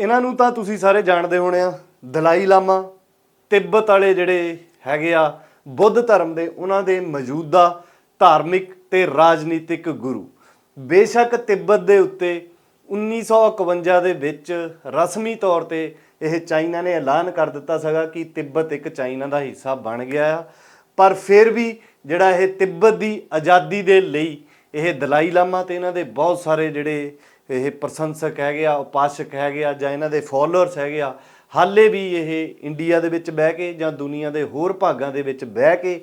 ਇਹਨਾਂ ਨੂੰ ਤਾਂ ਤੁਸੀਂ ਸਾਰੇ ਜਾਣਦੇ ਹੋਣੇ ਆ, ਦਲਾਈ ਲਾਮਾ, ਤਿੱਬਤ ਵਾਲੇ ਜਿਹੜੇ ਹੈਗੇ ਆ, ਬੁੱਧ ਧਰਮ ਦੇ, ਉਹਨਾਂ ਦੇ ਮੌਜੂਦਾ ਧਾਰਮਿਕ ਤੇ ਰਾਜਨੀਤਿਕ ਗੁਰੂ। ਬੇਸ਼ੱਕ ਤਿੱਬਤ ਦੇ ਉੱਤੇ 1951 ਦੇ ਵਿੱਚ ਰਸਮੀ ਤੌਰ ਤੇ ਇਹ ਚਾਈਨਾ ਨੇ ਐਲਾਨ ਕਰ ਦਿੱਤਾ ਸੀਗਾ ਕਿ ਤਿੱਬਤ ਇੱਕ ਚਾਈਨਾ ਦਾ ਹਿੱਸਾ ਬਣ ਗਿਆ ਆ। ਪਰ ਫਿਰ ਵੀ ਜਿਹੜਾ ਇਹ ਤਿੱਬਤ ਦੀ ਆਜ਼ਾਦੀ ਦੇ ਲਈ ਇਹ ਦਲਾਈ ਲਾਮਾ ਤੇ ਇਹਨਾਂ ਦੇ ਬਹੁਤ ਸਾਰੇ ਜਿਹੜੇ ਇਹ ਪ੍ਰਸ਼ੰਸਕ ਹੈਗੇ ਆ, ਉਪਾਸਕ ਹੈਗੇ ਆ ਜਾਂ ਇਹਨਾਂ ਦੇ ਫਾਲੋਅਰਸ ਹੈਗੇ ਆ, ਹਾਲੇ ਵੀ ਇਹ ਇੰਡੀਆ ਦੇ ਵਿੱਚ ਬਹਿ ਕੇ ਜਾਂ ਦੁਨੀਆ ਦੇ ਹੋਰ ਭਾਗਾਂ ਦੇ ਵਿੱਚ ਬਹਿ ਕੇ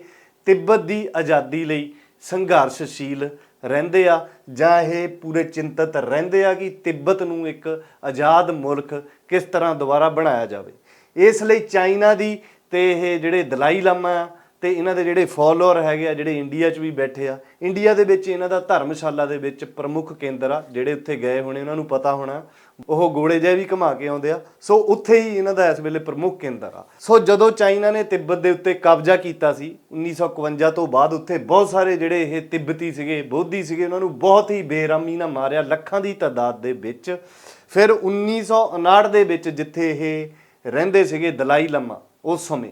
ਤਿੱਬਤ ਦੀ ਆਜ਼ਾਦੀ ਲਈ ਸੰਘਰਸ਼ਸ਼ੀਲ ਰਹਿੰਦੇ ਆ ਜਾਂ ਇਹ ਪੂਰੇ ਚਿੰਤਤ ਰਹਿੰਦੇ ਆ ਕਿ ਤਿੱਬਤ ਨੂੰ ਇੱਕ ਆਜ਼ਾਦ ਮੁਲਕ ਕਿਸ ਤਰ੍ਹਾਂ ਦੁਬਾਰਾ ਬਣਾਇਆ ਜਾਵੇ। ਇਸ ਲਈ ਚਾਈਨਾ ਦੀ ਤੇ ਇਹ ਜਿਹੜੇ ਦਲਾਈ ਲਾਮਾ ਆ ਤੇ ਇਹਨਾਂ ਦੇ ਜਿਹੜੇ ਫਾਲੋਅਰ ਹੈਗੇ ਆ, ਜਿਹੜੇ ਇੰਡੀਆ 'ਚ ਵੀ ਬੈਠੇ ਆ, ਇੰਡੀਆ ਦੇ ਵਿੱਚ ਇਹਨਾਂ ਦਾ ਧਰਮਸ਼ਾਲਾ ਦੇ ਵਿੱਚ ਪ੍ਰਮੁੱਖ ਕੇਂਦਰ ਆ, ਜਿਹੜੇ ਉੱਥੇ ਗਏ ਹੋਣੇ, ਉਹਨਾਂ ਨੂੰ ਪਤਾ ਹੋਣਾ, ਉਹ ਗੋਲੇ ਜਿਹੇ ਵੀ ਘੁਮਾ ਕੇ ਆਉਂਦੇ ਆ, ਸੋ ਉੱਥੇ ਹੀ ਇਹਨਾਂ ਦਾ ਇਸ ਵੇਲੇ ਪ੍ਰਮੁੱਖ ਕੇਂਦਰ ਆ। ਸੋ ਜਦੋਂ ਚਾਈਨਾ ਨੇ ਤਿੱਬਤ ਦੇ ਉੱਤੇ ਕਬਜ਼ਾ ਕੀਤਾ ਸੀ 1951 ਤੋਂ ਬਾਅਦ ਉੱਥੇ ਬਹੁਤ ਸਾਰੇ ਜਿਹੜੇ ਇਹ ਤਿੱਬਤੀ ਸੀਗੇ, ਬੋਧੀ ਸੀਗੇ, ਉਹਨਾਂ ਨੂੰ ਬਹੁਤ ਹੀ ਬੇਰਹਿਮੀ ਨਾਲ ਮਾਰਿਆ, ਲੱਖਾਂ ਦੀ ਤਾਦਾਦ ਦੇ ਵਿੱਚ। ਫਿਰ 1959 ਦੇ ਵਿੱਚ ਜਿੱਥੇ ਇਹ ਰਹਿੰਦੇ ਸੀਗੇ ਦਲਾਈ ਲੰਮਾ, ਉਸ ਸਮੇਂ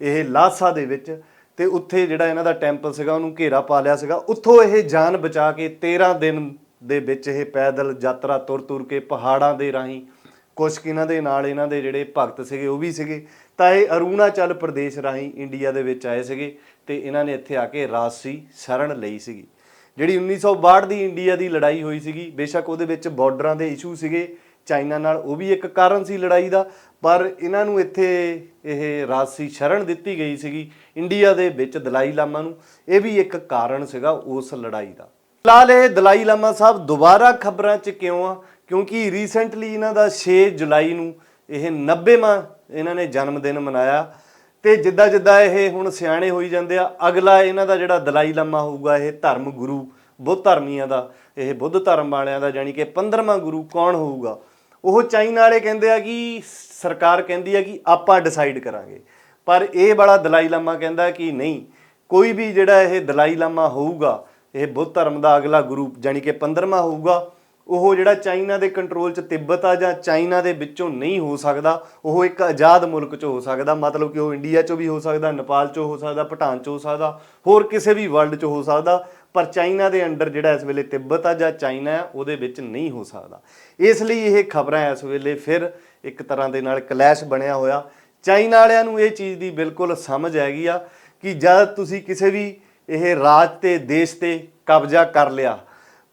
ਇਹ ਲਾਸਾ ਦੇ ਵਿੱਚ ਤੇ ਉੱਥੇ ਜਿਹੜਾ ਇਹਨਾਂ ਦਾ ਟੈਂਪਲ ਸੀਗਾ, ਉਹਨੂੰ ਘੇਰਾ ਪਾ ਲਿਆ ਸੀਗਾ। ਉੱਥੋਂ ਇਹ ਜਾਨ ਬਚਾ ਕੇ 13 ਦਿਨ ਦੇ ਵਿੱਚ ਇਹ ਪੈਦਲ ਯਾਤਰਾ ਤੁਰ ਤੁਰ ਕੇ ਪਹਾੜਾਂ ਦੇ ਰਾਹੀਂ, ਕੁਛ ਕੁ ਇਹਨਾਂ ਦੇ ਨਾਲ ਇਹਨਾਂ ਦੇ ਜਿਹੜੇ ਭਗਤ ਸੀਗੇ, ਉਹ ਵੀ ਸੀਗੇ। ਤਾਂ ਇਹ ਅਰੁਣਾਚਲ ਪ੍ਰਦੇਸ਼ ਰਾਹੀਂ ਇੰਡੀਆ ਦੇ ਵਿੱਚ ਆਏ ਸੀਗੇ ਤੇ ਇਹਨਾਂ ਨੇ ਇੱਥੇ ਆ ਕੇ ਰਾਜਸੀ ਸਰਨ ਲਈ ਸੀਗੀ। ਜਿਹੜੀ 1962 ਦੀ ਇੰਡੀਆ ਦੀ ਲੜਾਈ ਹੋਈ ਸੀਗੀ, ਬੇਸ਼ੱਕ ਉਹਦੇ ਵਿੱਚ ਬਾਰਡਰਾਂ ਦੇ ਇਸ਼ੂ ਸੀਗੇ। ਚਾਈਨਾ ਨਾਲ ਉਹ ਵੀ ਇੱਕ ਕਾਰਨ ਸੀ ਲੜਾਈ ਦਾ, ਪਰ ਇਹਨਾਂ ਨੂੰ ਇੱਥੇ ਇਹ ਰਾਜਸੀ ਸ਼ਰਣ ਦਿੱਤੀ ਗਈ ਸੀਗੀ ਇੰਡੀਆ ਦੇ ਵਿੱਚ ਦਲਾਈ ਲਾਮਾ ਨੂੰ। ਇਹ ਵੀ ਇੱਕ ਕਾਰਨ ਸੀਗਾ ਉਸ ਲੜਾਈ ਦਾ। ਫਿਲਹਾਲ ਇਹ ਦਲਾਈ ਲਾਮਾ ਸਾਹਿਬ ਦੁਬਾਰਾ ਖਬਰਾਂ 'ਚ ਕਿਉਂ ਆ? ਕਿਉਂਕਿ ਰੀਸੈਂਟਲੀ ਇਹਨਾਂ ਦਾ 6 ਜੁਲਾਈ ਨੂੰ ਇਹ 90ਵਾਂ ਇਹਨਾਂ ਨੇ ਜਨਮ ਦਿਨ ਮਨਾਇਆ ਤੇ ਜਿੱਦਾਂ ਜਿੱਦਾਂ ਇਹ ਹੁਣ ਸਿਆਣੇ ਹੋਈ ਜਾਂਦੇ ਆ, ਅਗਲਾ ਇਹਨਾਂ ਦਾ ਜਿਹੜਾ ਦਲਾਈ ਲਾਮਾ ਹੋਊਗਾ ਇਹ ਧਰਮ ਗੁਰੂ, ਬੁੱਧ ਧਰਮੀਆਂ ਦਾ, ਇਹ ਬੁੱਧ ਧਰਮ ਵਾਲਿਆਂ ਦਾ ਜਾਨੀ ਕਿ 15ਵਾਂ ਗੁਰੂ ਕੌਣ ਹੋਊਗਾ? ਉਹ ਚਾਈਨਾ ਵਾਲੇ ਕਹਿੰਦੇ ਆ ਕਿ ਸਰਕਾਰ ਕਹਿੰਦੀ ਆ ਕਿ ਆਪਾਂ ਡਿਸਾਈਡ ਕਰਾਂਗੇ। ਪਰ ਇਹ ਵਾਲਾ ਦਲਾਈ ਲਾਮਾ ਕਹਿੰਦਾ ਕਿ ਨਹੀਂ, ਕੋਈ ਵੀ ਜਿਹੜਾ ਇਹ ਦਲਾਈ ਲਾਮਾ ਹੋਊਗਾ, ਇਹ ਬੁੱਧ ਧਰਮ ਦਾ ਅਗਲਾ ਗੁਰੂ ਜਾਨੀ ਕਿ 15ਵਾਂ ਹੋਊਗਾ, ਉਹ ਜਿਹੜਾ ਚਾਈਨਾ ਦੇ ਕੰਟਰੋਲ 'ਚ ਤਿੱਬਤ ਆ ਜਾਂ ਚਾਈਨਾ ਦੇ ਵਿੱਚੋਂ ਨਹੀਂ ਹੋ ਸਕਦਾ, ਉਹ ਇੱਕ ਆਜ਼ਾਦ ਮੁਲਕ 'ਚ ਹੋ ਸਕਦਾ, ਮਤਲਬ ਕਿ ਉਹ ਇੰਡੀਆ 'ਚੋਂ ਵੀ ਹੋ ਸਕਦਾ, ਨੇਪਾਲ 'ਚੋਂ ਹੋ ਸਕਦਾ, ਭੂਟਾਨ 'ਚੋਂ ਹੋ ਸਕਦਾ, ਹੋਰ ਕਿਸੇ ਵੀ ਵਰਲਡ 'ਚ ਹੋ ਸਕਦਾ ਪਰ ਚਾਈਨਾ ਦੇ ਅੰਡਰ ਜਿਹੜਾ ਇਸ ਵੇਲੇ ਤਿੱਬਤ ਆ ਜਾਂ ਚਾਈਨਾ ਆ, ਉਹਦੇ ਵਿੱਚ ਨਹੀਂ ਹੋ ਸਕਦਾ। ਇਸ ਲਈ ਇਹ ਖਬਰਾਂ ਇਸ ਵੇਲੇ ਫਿਰ ਇੱਕ ਤਰ੍ਹਾਂ ਦੇ ਨਾਲ ਕਲੈਸ਼ ਬਣਿਆ ਹੋਇਆ। ਚਾਈਨਾ ਵਾਲਿਆਂ ਨੂੰ ਇਹ ਚੀਜ਼ ਦੀ ਬਿਲਕੁਲ ਸਮਝ ਹੈਗੀ ਆ ਕਿ ਜਦ ਤੁਸੀਂ ਕਿਸੇ ਵੀ ਇਹ ਰਾਜ ਤੇ, ਦੇਸ਼ ਤੇ ਕਬਜ਼ਾ ਕਰ ਲਿਆ,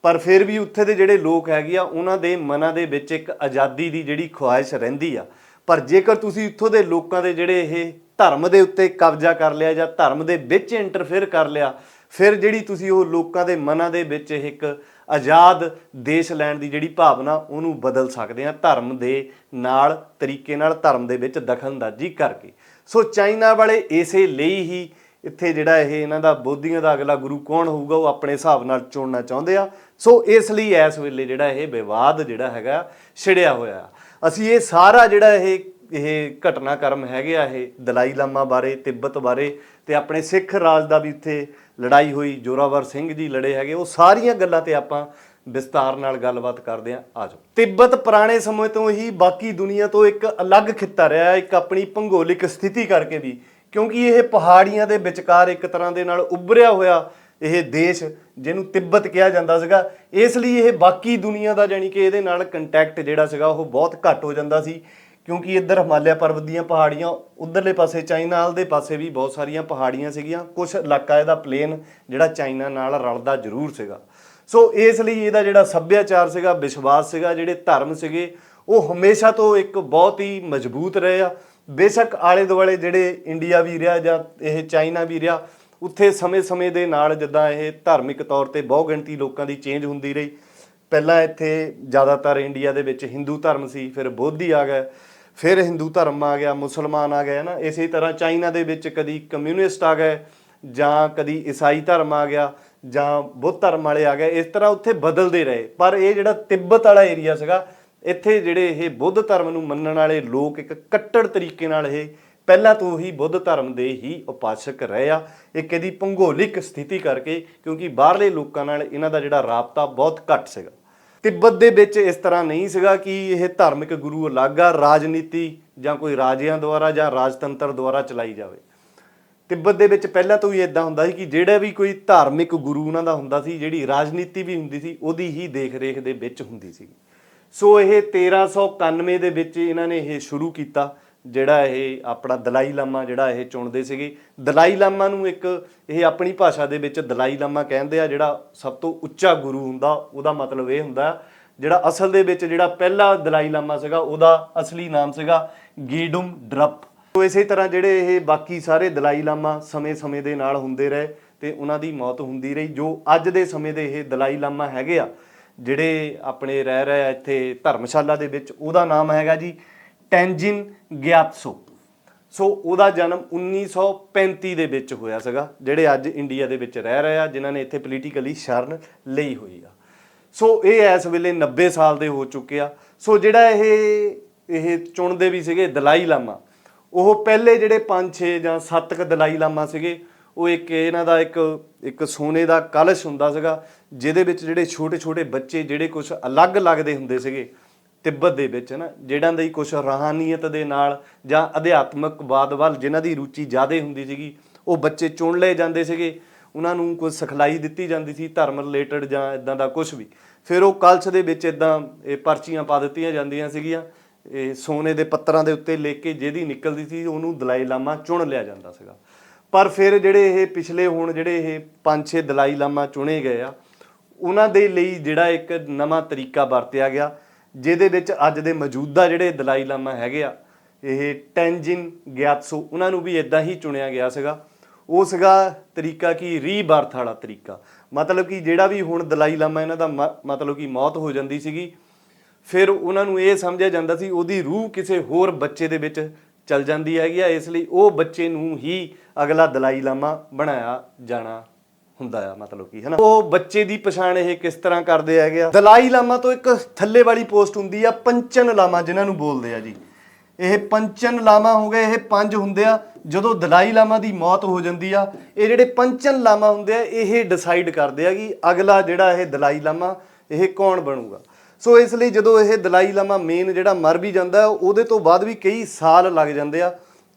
ਪਰ ਫਿਰ ਵੀ ਉੱਥੇ ਦੇ ਜਿਹੜੇ ਲੋਕ ਹੈਗੇ ਆ, ਉਹਨਾਂ ਦੇ ਮਨਾਂ ਦੇ ਵਿੱਚ ਇੱਕ ਆਜ਼ਾਦੀ ਦੀ ਜਿਹੜੀ ਖੁਆਇਸ਼ ਰਹਿੰਦੀ ਆ। ਪਰ ਜੇਕਰ ਤੁਸੀਂ ਉੱਥੋਂ ਦੇ ਲੋਕਾਂ ਦੇ ਜਿਹੜੇ ਇਹ ਧਰਮ ਦੇ ਉੱਤੇ ਕਬਜ਼ਾ ਕਰ ਲਿਆ ਜਾਂ ਧਰਮ ਦੇ ਵਿੱਚ ਇੰਟਰਫੇਅਰ ਕਰ ਲਿਆ ਫਿਰ ਜਿਹੜੀ ਤੁਸੀਂ ਉਹ ਲੋਕਾਂ ਦੇ ਮਨਾਂ ਦੇ ਵਿੱਚ ਇੱਕ ਆਜ਼ਾਦ ਦੇਸ਼ ਲੈਣ ਦੀ ਜਿਹੜੀ ਭਾਵਨਾ, ਉਹਨੂੰ ਬਦਲ ਸਕਦੇ ਆ ਧਰਮ ਦੇ ਨਾਲ, ਤਰੀਕੇ ਨਾਲ ਧਰਮ ਦੇ ਵਿੱਚ ਦਖਲਅੰਦਾਜ਼ੀ ਕਰਕੇ ਸੋ ਚਾਈਨਾ ਵਾਲੇ ਇਸੇ ਲਈ ਹੀ ਇੱਥੇ ਜਿਹੜਾ ਇਹ ਇਹਨਾਂ ਦਾ ਬੋਧੀਆਂ ਦਾ ਅਗਲਾ ਗੁਰੂ ਕੌਣ ਹੋਊਗਾ, ਉਹ ਆਪਣੇ ਹਿਸਾਬ ਨਾਲ ਚੁਣਨਾ ਚਾਹੁੰਦੇ ਆ ਸੋ ਇਸ ਲਈ ਇਸ ਵੇਲੇ ਜਿਹੜਾ ਇਹ ਵਿਵਾਦ ਜਿਹੜਾ ਹੈਗਾ, ਛਿੜਿਆ ਹੋਇਆ ਆ। ਅਸੀਂ ਇਹ ਸਾਰਾ ਜਿਹੜਾ ਇਹ ਇਹ ਘਟਨਾਕ੍ਰਮ ਹੈਗੇ ਆ ਇਹ ਦਲਾਈ ਲਾਮਾ ਬਾਰੇ ਤਿੱਬਤ ਬਾਰੇ ਤੇ ਆਪਣੇ ਸਿੱਖ ਰਾਜ ਦਾ ਵੀ ਇੱਥੇ ਲੜਾਈ ਹੋਈ ਜੋਰਾਵਰ ਸਿੰਘ ਜੀ ਲੜੇ ਹੈਗੇ ਉਹ ਸਾਰੀਆਂ ਗੱਲਾਂ ਤੇ ਆਪਾਂ ਵਿਸਤਾਰ ਨਾਲ ਗੱਲਬਾਤ ਕਰਦੇ ਆ ਆਜੋ ਤਿੱਬਤ ਪੁਰਾਣੇ ਸਮੇਂ ਤੋਂ ਹੀ ਬਾਕੀ ਦੁਨੀਆ ਤੋਂ ਇੱਕ ਅਲੱਗ ਖਿੱਤਾ ਰਿਹਾ ਹੈ, ਇੱਕ ਆਪਣੀ ਭੂਗੋਲਿਕ ਸਥਿਤੀ ਕਰਕੇ ਵੀ ਕਿਉਂਕਿ ਇਹ ਪਹਾੜੀਆਂ ਦੇ ਵਿਚਕਾਰ ਇੱਕ ਤਰ੍ਹਾਂ ਦੇ ਨਾਲ ਉੱਭਰਿਆ ਹੋਇਆ ਇਹ ਦੇਸ਼ ਜਿਹਨੂੰ ਤਿੱਬਤ ਕਿਹਾ ਜਾਂਦਾ ਸੀਗਾ ਇਸ ਲਈ ਇਹ ਬਾਕੀ ਦੁਨੀਆ ਦਾ ਜਾਨੀ ਕਿ ਇਹਦੇ ਨਾਲ ਕੰਟੈਕਟ ਜਿਹੜਾ ਸੀਗਾ ਉਹ ਬਹੁਤ ਘੱਟ ਹੋ ਜਾਂਦਾ ਸੀ। ਕਿਉਂਕਿ ਇੱਧਰ ਹਿਮਾਲਿਆ ਪਰਬਤ ਦੀਆਂ ਪਹਾੜੀਆਂ ਉਧਰਲੇ ਪਾਸੇ ਚਾਈਨਾ ਵਾਲ ਦੇ ਪਾਸੇ ਵੀ ਬਹੁਤ ਸਾਰੀਆਂ ਪਹਾੜੀਆਂ ਸੀਗੀਆਂ। ਕੁਝ ਇਲਾਕਾ ਇਹਦਾ ਪਲੇਨ ਜਿਹੜਾ ਚਾਈਨਾ ਨਾਲ ਰਲਦਾ ਜ਼ਰੂਰ ਸੀਗਾ। ਸੋ ਇਸ ਲਈ ਇਹਦਾ ਜਿਹੜਾ ਸੱਭਿਆਚਾਰ ਸੀਗਾ, ਵਿਸ਼ਵਾਸ ਸੀਗਾ, ਜਿਹੜੇ ਧਰਮ ਸੀਗੇ, ਉਹ ਹਮੇਸ਼ਾ ਤੋਂ ਇੱਕ ਬਹੁਤ ਹੀ ਮਜ਼ਬੂਤ ਰਹੇ ਆ। ਬੇਸ਼ੱਕ ਆਲੇ ਦੁਆਲੇ ਜਿਹੜੇ ਇੰਡੀਆ ਵੀ ਰਿਹਾ ਜਾਂ ਇਹ ਚਾਈਨਾ ਵੀ ਰਿਹਾ, ਉੱਥੇ ਸਮੇਂ-ਸਮੇਂ ਦੇ ਨਾਲ ਜਿੱਦਾਂ ਇਹ ਧਾਰਮਿਕ ਤੌਰ ਤੇ ਬਹੁ ਗਿਣਤੀ ਲੋਕਾਂ ਦੀ ਚੇਂਜ ਹੁੰਦੀ ਰਹੀ। ਪਹਿਲਾਂ ਇੱਥੇ ਜ਼ਿਆਦਾਤਰ ਇੰਡੀਆ ਦੇ ਵਿੱਚ ਹਿੰਦੂ ਧਰਮ ਸੀ, ਫਿਰ ਬੋਧੀ ਆ ਗਏ। ਫਿਰ ਹਿੰਦੂ ਧਰਮ ਆ ਗਿਆ, ਮੁਸਲਮਾਨ ਆ ਗਏ ਨਾ? ਇਸੇ ਤਰ੍ਹਾਂ ਚਾਈਨਾ ਦੇ ਵਿੱਚ ਕਦੀ ਕਮਿਊਨਿਸਟ ਆ ਗਏ ਜਾਂ ਕਦੀ ਈਸਾਈ ਧਰਮ ਆ ਗਿਆ ਜਾਂ ਬੁੱਧ ਧਰਮ ਵਾਲੇ ਆ ਗਏ, ਇਸ ਤਰ੍ਹਾਂ ਉੱਥੇ ਬਦਲਦੇ ਰਹੇ। ਪਰ ਇਹ ਜਿਹੜਾ ਤਿੱਬਤ ਵਾਲਾ ਏਰੀਆ ਸੀਗਾ, ਇੱਥੇ ਜਿਹੜੇ ਇਹ ਬੁੱਧ ਧਰਮ ਨੂੰ ਮੰਨਣ ਵਾਲੇ ਲੋਕ ਇੱਕ ਕੱਟੜ ਤਰੀਕੇ ਨਾਲ ਇਹ ਪਹਿਲਾਂ ਤੋਂ ਹੀ ਬੁੱਧ ਧਰਮ ਦੇ ਹੀ ਉਪਾਸਕ ਰਹੇ ਆ। ਇਹ ਇਹਦੀ ਭੂਗੋਲਿਕ ਸਥਿਤੀ ਕਰਕੇ ਕਿਉਂਕਿ ਬਾਹਰਲੇ ਲੋਕਾਂ ਨਾਲ ਇਹਨਾਂ ਦਾ ਜਿਹੜਾ ਰਾਬਤਾ ਬਹੁਤ ਘੱਟ ਸੀਗਾ। ਤਿੱਬਤ ਦੇ ਵਿੱਚ ਇਸ ਤਰ੍ਹਾਂ ਨਹੀਂ ਸੀਗਾ ਕਿ ਇਹ ਧਾਰਮਿਕ ਗੁਰੂ ਅਲੱਗ ਆ, ਰਾਜਨੀਤੀ ਜਾਂ ਕੋਈ ਰਾਜਿਆਂ ਦੁਆਰਾ ਜਾਂ ਰਾਜਤੰਤਰ ਦੁਆਰਾ ਚਲਾਈ ਜਾਵੇ। ਤਿੱਬਤ ਦੇ ਵਿੱਚ ਪਹਿਲਾਂ ਤੋਂ ਹੀ ਇਦਾਂ ਹੁੰਦਾ ਸੀ ਕਿ ਜਿਹੜਾ ਵੀ ਕੋਈ ਧਾਰਮਿਕ ਗੁਰੂ ਉਹਨਾਂ ਦਾ ਹੁੰਦਾ ਸੀ, ਜਿਹੜੀ ਰਾਜਨੀਤੀ ਵੀ ਹੁੰਦੀ ਸੀ, ਉਹਦੀ ਹੀ ਦੇਖ-ਰੇਖ ਦੇ ਵਿੱਚ ਹੁੰਦੀ ਸੀ। ਸੋ ਇਹ 1391 ਦੇ ਵਿੱਚ ਇਹਨਾਂ ਨੇ ਇਹ ਸ਼ੁਰੂ ਕੀਤਾ। ਜਿਹੜਾ ਇਹ ਆਪਣਾ ਦਲਾਈ ਲਾਮਾ ਜਿਹੜਾ ਇਹ ਚੁਣਦੇ ਸੀਗੇ। ਦਲਾਈ ਲਾਮਾ ਨੂੰ ਇੱਕ ਇਹ ਆਪਣੀ ਭਾਸ਼ਾ ਦੇ ਵਿੱਚ ਦਲਾਈ ਲਾਮਾ ਕਹਿੰਦੇ ਆ, ਜਿਹੜਾ ਸਭ ਤੋਂ ਉੱਚਾ ਗੁਰੂ ਹੁੰਦਾ, ਉਹਦਾ ਮਤਲਬ ਇਹ ਹੁੰਦਾ, ਜਿਹੜਾ ਅਸਲ ਦੇ ਵਿੱਚ ਜਿਹੜਾ ਪਹਿਲਾ ਦਲਾਈ ਲਾਮਾ ਸੀਗਾ, ਉਹਦਾ ਅਸਲੀ ਨਾਮ ਸੀਗਾ ਗੀਡੁਮ ਡਰਪ। ਤੋ ਇਸੇ ਤਰ੍ਹਾਂ ਜਿਹੜੇ ਇਹ ਬਾਕੀ ਸਾਰੇ ਦਲਾਈ ਲਾਮਾ ਸਮੇਂ-ਸਮੇਂ ਦੇ ਨਾਲ ਹੁੰਦੇ ਰਹੇ ਤੇ ਉਹਨਾਂ ਦੀ ਮੌਤ ਹੁੰਦੀ ਰਹੀ, ਜੋ ਅੱਜ ਦੇ ਸਮੇਂ ਦੇ ਇਹ ਦਲਾਈ ਲਾਮਾ ਹੈਗੇ ਆ, ਜਿਹੜੇ ਆਪਣੇ ਰਹਿ ਰਹੇ ਆ ਇੱਥੇ ਧਰਮਸ਼ਾਲਾ ਦੇ ਵਿੱਚ, ਉਹਦਾ ਨਾਮ ਹੈਗਾ ਜੀ ਟੈਂਜਿਨ ਗਿਆਤਸੋ। ਸੋ ਉਹਦਾ ਜਨਮ 1935 ਦੇ ਵਿੱਚ ਹੋਇਆ ਸੀਗਾ, ਜਿਹੜੇ ਅੱਜ ਇੰਡੀਆ ਦੇ ਵਿੱਚ ਰਹਿ ਰਹੇ ਆ, ਜਿਨ੍ਹਾਂ ਨੇ ਇੱਥੇ ਪੋਲੀਟੀਕਲੀ ਸ਼ਰਨ ਲਈ ਹੋਈ ਆ। ਸੋ ਇਹ ਇਸ ਵੇਲੇ 90 ਸਾਲ ਦੇ ਹੋ ਚੁੱਕੇ ਆ। ਸੋ ਜਿਹੜਾ ਇਹ ਇਹ ਚੁਣਦੇ ਵੀ ਸੀਗੇ ਦਲਾਈ ਲਾਮਾ, ਉਹ ਪਹਿਲੇ ਜਿਹੜੇ 5 6 ਜਾਂ 7 ਕ ਦਲਾਈ ਲਾਮਾ ਸੀਗੇ, ਉਹ ਇੱਕ ਇਹਨਾਂ ਦਾ ਇੱਕ ਇੱਕ ਸੋਨੇ ਦਾ ਕਲਸ਼ ਹੁੰਦਾ ਸੀਗਾ, ਜਿਹਦੇ ਵਿੱਚ ਜਿਹੜੇ ਛੋਟੇ ਛੋਟੇ ਬੱਚੇ ਜਿਹੜੇ ਕੁਝ ਅਲੱਗ ਲੱਗਦੇ ਹੁੰਦੇ ਸੀਗੇ ਤਿੱਬਤ ਦੇ ਵਿੱਚ ਨਾ, ਜਿਹੜਾਂ ਦੀ ਕੁਝ ਰਹਾਨੀਅਤ ਦੇ ਨਾਲ ਜਾਂ ਅਧਿਆਤਮਕ ਅਧਿਆਤਮਕਵਾਦ ਵੱਲ ਜਿਨ੍ਹਾਂ ਦੀ ਰੁਚੀ ਜ਼ਿਆਦਾ ਹੁੰਦੀ ਸੀਗੀ, ਉਹ ਬੱਚੇ ਚੁਣ ਲਏ ਜਾਂਦੇ ਸੀਗੇ। ਉਹਨਾਂ ਨੂੰ ਕੋਈ ਸਿਖਲਾਈ ਦਿੱਤੀ ਜਾਂਦੀ ਸੀ, ਧਰਮ ਰਿਲੇਟਡ ਜਾਂ ਇਦਾਂ ਦਾ ਕੁਝ ਵੀ। ਫਿਰ ਉਹ ਕਲਸ਼ ਦੇ ਵਿੱਚ ਇਦਾਂ ਇਹ ਪਰਚੀਆਂ ਪਾ ਦਿੱਤੀਆਂ ਜਾਂਦੀਆਂ ਸੀਗੀਆਂ। ਇਹ ਸੋਨੇ ਦੇ ਪੱਤਰਾਂ ਦੇ ਉੱਤੇ ਲਿਖ ਕੇ ਜਿਹਦੀ ਨਿਕਲਦੀ ਸੀ, ਉਹਨੂੰ ਦਲਾਈ ਲਾਮਾ ਚੁਣ ਲਿਆ ਜਾਂਦਾ ਸੀਗਾ। ਪਰ ਫਿਰ ਜਿਹੜੇ ਇਹ ਪਿਛਲੇ ਹੁਣ ਜਿਹੜੇ ਇਹ 5-6 ਦਲਾਈ ਲਾਮਾ ਚੁਣੇ ਗਏ ਆ, ਉਹਨਾਂ ਦੇ ਲਈ ਜਿਹੜਾ ਇੱਕ ਨਵਾਂ ਤਰੀਕਾ ਵਰਤਿਆ ਗਿਆ। ਜਿਹਦੇ ਵਿੱਚ ਅੱਜ ਦੇ ਮੌਜੂਦਾ ਜਿਹੜੇ ਦਲਾਈ ਲਾਮਾ ਹੈਗੇ ਆ, ਇਹ ਟੈਂਜਿਨ ਗਿਆਤਸੋ, ਉਹਨਾਂ ਨੂੰ ਵੀ ਇਦਾਂ ਹੀ ਚੁਣਿਆ ਗਿਆ ਸੀਗਾ। ਉਹ ਸੀਗਾ ਤਰੀਕਾ ਕੀ? ਰੀਬਰਥ ਵਾਲਾ ਤਰੀਕਾ। ਮਤਲਬ ਕਿ ਜਿਹੜਾ ਵੀ ਹੁਣ ਦਲਾਈ ਲਾਮਾ ਇਹਨਾਂ ਦਾ ਮ- ਮਤਲਬ ਕਿ ਮੌਤ ਹੋ ਜਾਂਦੀ ਸੀਗੀ, ਫਿਰ ਉਹਨਾਂ ਨੂੰ ਇਹ ਸਮਝਿਆ ਜਾਂਦਾ ਸੀ ਉਹਦੀ ਰੂਹ ਕਿਸੇ ਹੋਰ ਬੱਚੇ ਦੇ ਵਿੱਚ ਚਲ ਜਾਂਦੀ ਹੈਗੀ ਆ, ਇਸ ਲਈ ਉਹ ਬੱਚੇ ਨੂੰ ਹੀ ਅਗਲਾ ਦਲਾਈ ਲਾਮਾ ਬਣਾਇਆ ਜਾਣਾ ਹੁੰਦਾ ਆ, ਮਤਲਬ ਕਿ, ਹਨਾ? ਉਹ ਬੱਚੇ ਦੀ ਪਛਾਣ ਇਹ ਕਿਸ ਤਰ੍ਹਾਂ ਕਰਦੇ ਹੈਗੇ ਆ? ਦਲਾਈ ਲਾਮਾ ਤੋਂ ਇੱਕ ਥੱਲੇ ਵਾਲੀ ਪੋਸਟ ਹੁੰਦੀ ਆ, ਪੰਚਨ ਲਾਮਾ, ਜਿਨ੍ਹਾਂ ਨੂੰ ਬੋਲਦੇ ਆ ਜੀ। ਇਹ ਪੰਚਨ ਲਾਮਾ ਹੋ ਗਏ, ਇਹ ਪੰਜ ਹੁੰਦੇ ਆ, ਜਦੋਂ ਦਲਾਈ ਲਾਮਾ ਦੀ ਮੌਤ ਹੋ ਜਾਂਦੀ ਆ, ਇਹ ਜਿਹੜੇ ਪੰਚਨ ਲਾਮਾ ਹੁੰਦੇ ਆ, ਇਹ ਡਿਸਾਈਡ ਕਰਦੇ ਆ ਕਿ ਅਗਲਾ ਜਿਹੜਾ ਇਹ ਦਲਾਈ ਲਾਮਾ, ਇਹ ਕੌਣ ਬਣੂਗਾ। ਸੋ ਇਸ ਲਈ ਜਦੋਂ ਇਹ ਦਲਾਈ ਲਾਮਾ ਮੇਨ ਜਿਹੜਾ ਮਰ ਵੀ ਜਾਂਦਾ, ਉਹਦੇ ਤੋਂ ਬਾਅਦ ਵੀ ਕਈ ਸਾਲ ਲੱਗ ਜਾਂਦੇ ਆ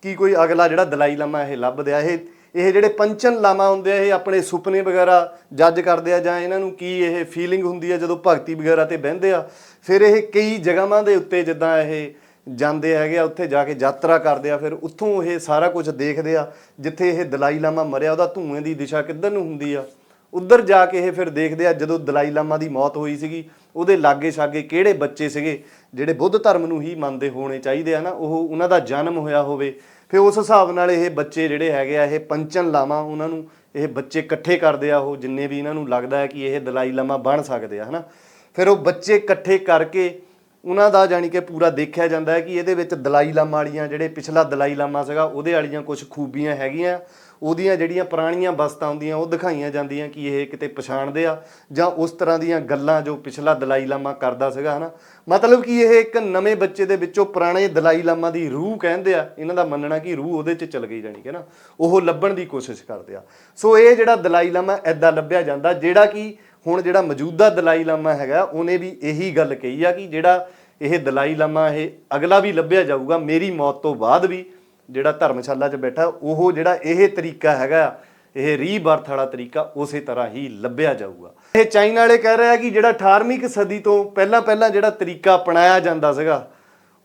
ਕਿ ਕੋਈ ਅਗਲਾ ਜਿਹੜਾ ਦਲਾਈ ਲਾਮਾ ਇਹ ਲੱਭਦੇ ਆ ਇਹ ਇਹ ਜਿਹੜੇ ਪੰਚਨ ਲਾਮਾ ਹੁੰਦੇ ਆ, ਇਹ ਆਪਣੇ ਸੁਪਨੇ ਵਗੈਰਾ ਜੱਜ ਕਰਦੇ ਆ ਜਾਂ ਇਹਨਾਂ ਨੂੰ ਕੀ ਇਹ ਫੀਲਿੰਗ ਹੁੰਦੀ ਆ ਜਦੋਂ ਭਗਤੀ ਵਗੈਰਾ ਤੇ ਬਹਿੰਦੇ ਆ। ਫਿਰ ਇਹ ਕਈ ਜਗ੍ਹਾਵਾਂ ਦੇ ਉੱਤੇ ਜਿੱਦਾਂ ਇਹ ਜਾਂਦੇ ਹੈਗੇ ਆ, ਉੱਥੇ ਜਾ ਕੇ ਯਾਤਰਾ ਕਰਦੇ ਆ, ਫਿਰ ਉੱਥੋਂ ਇਹ ਸਾਰਾ ਕੁਝ ਦੇਖਦੇ ਆ, ਜਿੱਥੇ ਇਹ ਦਲਾਈ ਲਾਮਾ ਮਰਿਆ, ਉਹਦਾ ਧੂਏ ਦੀ ਦਿਸ਼ਾ ਕਿੱਧਰ ਨੂੰ ਹੁੰਦੀ ਆ। ਉੱਧਰ ਜਾ ਕੇ ਇਹ ਫਿਰ ਦੇਖਦੇ ਆ, ਜਦੋਂ ਦਲਾਈ ਲਾਮਾ ਦੀ ਮੌਤ ਹੋਈ ਸੀਗੀ, ਉਹਦੇ ਲਾਗੇ ਛਾਗੇ ਕਿਹੜੇ ਬੱਚੇ ਸੀਗੇ, ਜਿਹੜੇ ਬੁੱਧ ਧਰਮ ਨੂੰ ਹੀ ਮੰਨਦੇ ਹੋਣੇ ਚਾਹੀਦੇ ਆ ਨਾ, ਉਹ ਉਹਨਾਂ ਦਾ ਜਨਮ ਹੋਇਆ ਹੋਵੇ ਫਿਰ ਉਸ ਹਿਸਾਬ ਨਾਲ ਇਹ ਬੱਚੇ ਜਿਹੜੇ ਹੈਗੇ ਆ, ਇਹ ਪੰਚਨ ਲਾਮਾ ਉਹਨਾਂ ਨੂੰ, ਇਹ ਬੱਚੇ ਇਕੱਠੇ ਕਰਦੇ ਆ ਉਹ, ਜਿੰਨੇ ਵੀ ਇਹਨਾਂ ਨੂੰ ਲੱਗਦਾ ਹੈ ਕਿ ਇਹ ਦਲਾਈ ਲਾਮਾ ਬਣ ਸਕਦੇ ਆ, ਹਨਾ? ਫਿਰ ਉਹ ਬੱਚੇ ਇਕੱਠੇ ਕਰਕੇ ਉਹਨਾਂ ਦਾ ਜਾਣੀ ਕਿ ਪੂਰਾ ਦੇਖਿਆ ਜਾਂਦਾ ਹੈ ਕਿ ਇਹਦੇ ਵਿੱਚ ਦਲਾਈ ਲਾਮਾ ਵਾਲੀਆਂ ਜਿਹੜੇ ਪਿਛਲਾ ਦਲਾਈ ਲਾਮਾ ਸੀਗਾ, ਉਹਦੇ ਵਾਲੀਆਂ ਕੁਝ ਖੂਬੀਆਂ ਹੈਗੀਆਂ। ਉਹਦੀਆਂ ਜਿਹੜੀਆਂ ਪੁਰਾਣੀਆਂ ਬਸਤਾਂ ਹੁੰਦੀਆਂ, ਉਹ ਦਿਖਾਈਆਂ ਜਾਂਦੀਆਂ ਕਿ ਇਹ ਕਿਤੇ ਪਛਾਣਦੇ ਆ ਜਾਂ ਉਸ ਤਰ੍ਹਾਂ ਦੀਆਂ ਗੱਲਾਂ ਜੋ ਪਿਛਲਾ ਦਲਾਈ ਲਾਮਾ ਕਰਦਾ ਸੀਗਾ, ਹਨਾ? ਮਤਲਬ ਕਿ ਇਹ ਇੱਕ ਨਵੇਂ ਬੱਚੇ ਦੇ ਵਿੱਚੋਂ ਪੁਰਾਣੇ ਦਲਾਈ ਲਾਮਾ ਦੀ ਰੂਹ ਕਹਿੰਦੇ ਆ, ਇਹਨਾਂ ਦਾ ਮੰਨਣਾ ਕਿ ਰੂਹ ਉਹਦੇ 'ਚ ਚਲ ਗਈ ਜਾਣੀ ਕਿ ਨਾ, ਉਹ ਲੱਭਣ ਦੀ ਕੋਸ਼ਿਸ਼ ਕਰਦੇ ਆ। ਸੋ ਇਹ ਜਿਹੜਾ ਦਲਾਈ ਲਾਮਾ ਐਦਾਂ ਲੱਭਿਆ ਜਾਂਦਾ, ਜਿਹੜਾ ਕਿ ਹੁਣ ਜਿਹੜਾ ਮੌਜੂਦਾ ਦਲਾਈ ਲਾਮਾ ਹੈਗਾ, ਉਹਨੇ ਵੀ ਇਹੀ ਗੱਲ ਕਹੀ ਆ ਕਿ ਜਿਹੜਾ ਇਹ ਦਲਾਈ ਲਾਮਾ ਇਹ ਅਗਲਾ ਵੀ ਲੱਭਿਆ ਜਾਊਗਾ, ਮੇਰੀ ਮੌਤ ਤੋਂ ਬਾਅਦ ਵੀ ਜਿਹੜਾ ਧਰਮਸ਼ਾਲਾ 'ਚ ਬੈਠਾ, ਉਹ ਜਿਹੜਾ ਇਹ ਤਰੀਕਾ ਹੈਗਾ, ਇਹ ਰੀਬਰਥ ਵਾਲਾ ਤਰੀਕਾ, ਉਸੇ ਤਰ੍ਹਾਂ ਹੀ ਲੱਭਿਆ ਜਾਊਗਾ। ਇਹ ਚਾਈਨਾ ਵਾਲੇ ਕਹਿ ਰਿਹਾ ਕਿ ਜਿਹੜਾ 18ਵੀਂ ਸਦੀ ਤੋਂ ਪਹਿਲਾਂ ਪਹਿਲਾਂ ਜਿਹੜਾ ਤਰੀਕਾ ਅਪਣਾਇਆ ਜਾਂਦਾ ਸੀਗਾ,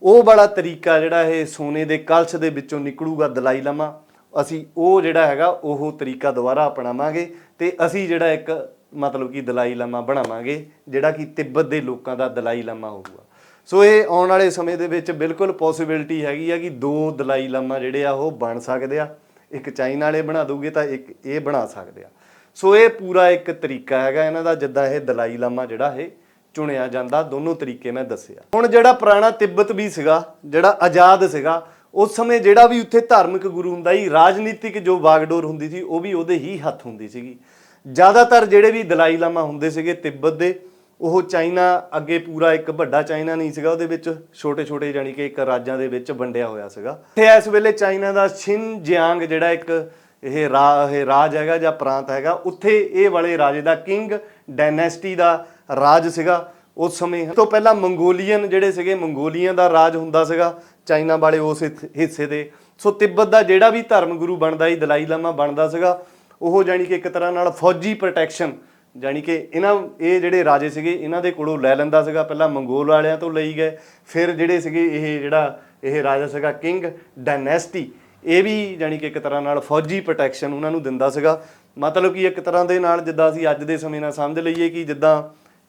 ਉਹ ਵਾਲਾ ਤਰੀਕਾ ਜਿਹੜਾ ਇਹ ਸੋਨੇ ਦੇ ਕਲਸ਼ ਦੇ ਵਿੱਚੋਂ ਨਿਕਲੂਗਾ ਦਲਾਈ ਲਾਮਾ। ਅਸੀਂ ਉਹ ਜਿਹੜਾ ਹੈਗਾ, ਉਹ ਤਰੀਕਾ ਦੁਬਾਰਾ ਅਪਣਾਵਾਂਗੇ ਤੇ ਅਸੀਂ ਜਿਹੜਾ ਇੱਕ ਮਤਲਬ ਕਿ ਦਲਾਈ ਲਾਮਾ ਬਣਾਵਾਂਗੇ, ਜਿਹੜਾ ਕਿ ਤਿੱਬਤ ਦੇ ਲੋਕਾਂ ਦਾ ਦਲਾਈ ਲਾਮਾ ਹੋਊਗਾ। ਸੋ ਇਹ ਆਉਣ ਵਾਲੇ ਸਮੇਂ ਦੇ ਵਿੱਚ ਬਿਲਕੁਲ ਪੋਸਿਬਿਲਿਟੀ ਹੈਗੀ ਆ ਕਿ ਦੋ ਦਲਾਈ ਲਾਮਾ ਜਿਹੜੇ ਆ ਉਹ ਬਣ ਸਕਦੇ ਆ। ਇੱਕ ਚਾਈਨਾ ਵਾਲੇ ਬਣਾ ਦੋਗੇ ਤਾਂ ਇੱਕ ਇਹ ਬਣਾ ਸਕਦੇ ਆ। ਸੋ ਇਹ ਪੂਰਾ ਇੱਕ ਤਰੀਕਾ ਹੈਗਾ ਇਹਨਾਂ ਦਾ, ਜਿੱਦਾਂ ਇਹ ਦਲਾਈ ਲਾਮਾ ਜਿਹੜਾ ਇਹ ਚੁਣਿਆ ਜਾਂਦਾ। ਦੋਨੋਂ ਤਰੀਕੇ ਮੈਂ ਦੱਸਿਆ। ਹੁਣ ਜਿਹੜਾ ਪੁਰਾਣਾ ਤਿੱਬਤ ਵੀ ਸੀਗਾ, ਜਿਹੜਾ ਆਜ਼ਾਦ ਸੀਗਾ, ਉਸ ਸਮੇਂ ਜਿਹੜਾ ਵੀ ਉੱਥੇ ਧਾਰਮਿਕ ਗੁਰੂ ਹੁੰਦਾ ਸੀ, ਰਾਜਨੀਤਿਕ ਜੋ ਬਾਗਡੋਰ ਹੁੰਦੀ ਸੀ, ਉਹ ਵੀ ਉਹਦੇ ਹੀ ਹੱਥ ਹੁੰਦੀ ਸੀਗੀ। ਜ਼ਿਆਦਾਤਰ ਜਿਹੜੇ ਵੀ ਦਲਾਈ ਲਾਮਾ ਹੁੰਦੇ ਸੀਗੇ ਤਿੱਬਤ ਦੇ ਉਹ ਚਾਈਨਾ ਅੱਗੇ ਪੂਰਾ ਇੱਕ ਵੱਡਾ ਚਾਈਨਾ ਨਹੀਂ ਸੀਗਾ, ਉਹਦੇ ਵਿੱਚ ਛੋਟੇ ਛੋਟੇ ਜਾਨੀ ਕਿ ਇੱਕ ਰਾਜਾਂ ਦੇ ਵਿੱਚ ਵੰਡਿਆ ਹੋਇਆ ਸੀਗਾ। ਤੇ ਇਸ ਵੇਲੇ ਚਾਈਨਾ ਦਾ ਸ਼ਿਨਜਿਆਂਗ ਜਿਹੜਾ ਇੱਕ ਇਹ ਰਾ, ਇਹ ਰਾਜ ਹੈਗਾ ਜਾਂ ਪ੍ਰਾਂਤ ਹੈਗਾ, ਉੱਥੇ ਇਹ ਵਾਲੇ ਰਾਜੇ ਦਾ ਕਿੰਗ ਡਾਇਨੈਸਟੀ ਦਾ ਰਾਜ ਸੀਗਾ ਉਸ ਸਮੇਂ। ਤੋਂ ਪਹਿਲਾਂ ਮੰਗੋਲੀਅਨ ਜਿਹੜੇ ਸੀਗੇ, ਮੰਗੋਲੀਅਨ ਦਾ ਰਾਜ ਹੁੰਦਾ ਸੀਗਾ ਚਾਈਨਾ ਵਾਲੇ ਉਸ ਹਿੱਸ- ਹਿੱਸੇ ਦੇ। ਸੋ ਤਿੱਬਤ ਦਾ ਜਿਹੜਾ ਵੀ ਧਰਮ ਗੁਰੂ ਬਣਦਾ ਸੀ, ਦਲਾਈ ਲਾਮਾ ਬਣਦਾ ਸੀਗਾ, ਉਹ ਜਾਨੀ ਕਿ ਇੱਕ ਤਰ੍ਹਾਂ ਨਾਲ ਫੌਜੀ ਪ੍ਰੋਟੈਕਸ਼ਨ ਜਾਨੀ ਕਿ ਇਹਨਾਂ, ਇਹ ਜਿਹੜੇ ਰਾਜੇ ਸੀਗੇ, ਇਹਨਾਂ ਦੇ ਕੋਲੋਂ ਲੈ ਲੈਂਦਾ ਸੀਗਾ। ਪਹਿਲਾਂ ਮੰਗੋਲ ਵਾਲਿਆਂ ਤੋਂ ਲਈ ਗਏ। ਫਿਰ ਜਿਹੜੇ ਸੀਗੇ, ਇਹ ਜਿਹੜਾ, ਇਹ ਰਾਜਾ ਸੀਗਾ ਕਿੰਗ ਡਾਇਨੈਸਟੀ। ਇਹ ਵੀ ਜਾਨੀ ਕਿ ਇੱਕ ਤਰ੍ਹਾਂ ਨਾਲ ਫੌਜੀ ਪ੍ਰੋਟੈਕਸ਼ਨ ਉਹਨਾਂ ਨੂੰ ਦਿੰਦਾ ਸੀਗਾ। ਮਤਲਬ ਕਿ ਇੱਕ ਤਰ੍ਹਾਂ ਦੇ ਨਾਲ ਜਿੱਦਾਂ ਅਸੀਂ ਅੱਜ ਦੇ ਸਮੇਂ ਨਾਲ ਸਮਝ ਲਈਏ ਕਿ ਜਿੱਦਾਂ